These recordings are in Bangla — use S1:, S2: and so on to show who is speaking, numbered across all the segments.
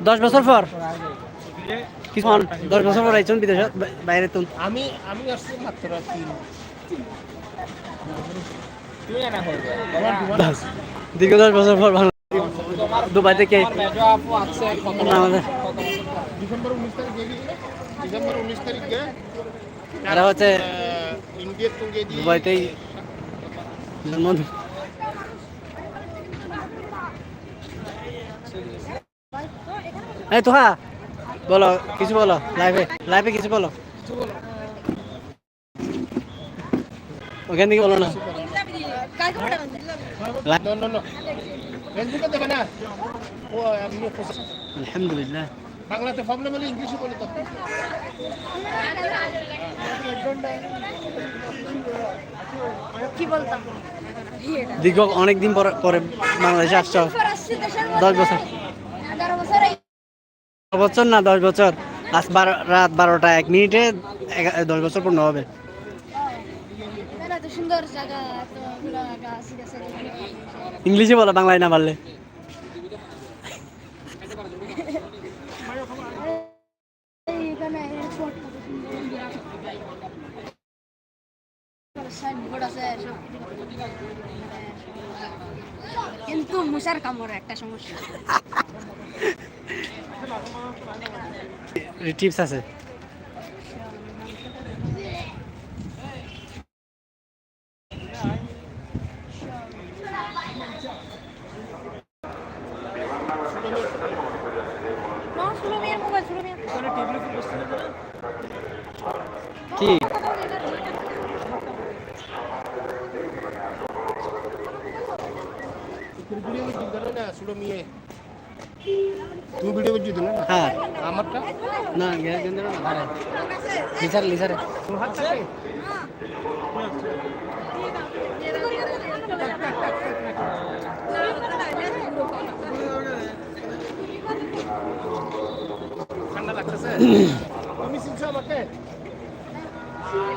S1: দশ বছর পর? কিছু দশ বছর পর আইছুন বিদেশত বা- বাইরে তুন
S2: আমি আমি আসছি মাত্র তিন
S1: দীর্ঘ দশ বছর পর বাংলা দুবাই থেকে আমাদের।
S2: ডিসেম্বর উনিশ তারিখ ডিসেম্বর উনিশ তারিখ গিয়ে
S1: হচ্ছে দুবাইতেই জন্ম এই তোহা বলো কিছু বলো লাইভে লাইভে কিছু বলো। ওখান থেকে বলো না। আলহামদুলিল্লাহ।
S2: বাংলাতে প্রবলেম হলে ইংলিশে বলে তো।
S3: কি বলতাম?
S1: দীর্ঘ অনেক দিন পরে পরে বাংলাদেশে আসছো। দশ বছর।
S3: বছর
S1: না দশ বছর? আজ বারো রাত বারোটা এক মিনিটে দশ বছর পূর্ণ হবে। ইংলিশে বলো বাংলায় না পারলে।
S3: কিন্তু মশার কামড় একটা সমস্যা।
S1: টিপস আছে। কি?
S2: শুনো মিয়ে। তুমি ভিডিও করছি দিলে না
S1: হ্যাঁ
S2: আমারটা
S1: না গ্যাস গেন্দ্র না আরে লিসার লিসারে
S2: তোমার হাত থাকে ঠান্ডা লাগতেছে তুমি আমাকে
S4: এ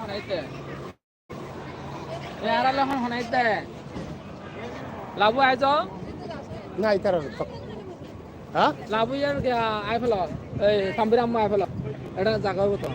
S4: হনাইতে এ আরালে হন হনাইতে লাবু আইজ?
S2: না এই কারণে হ্যাঁ?
S4: লাবু ইয়ার আই ফেল এই সাম্বিরাম আই ফেল এটা জায়গা হতো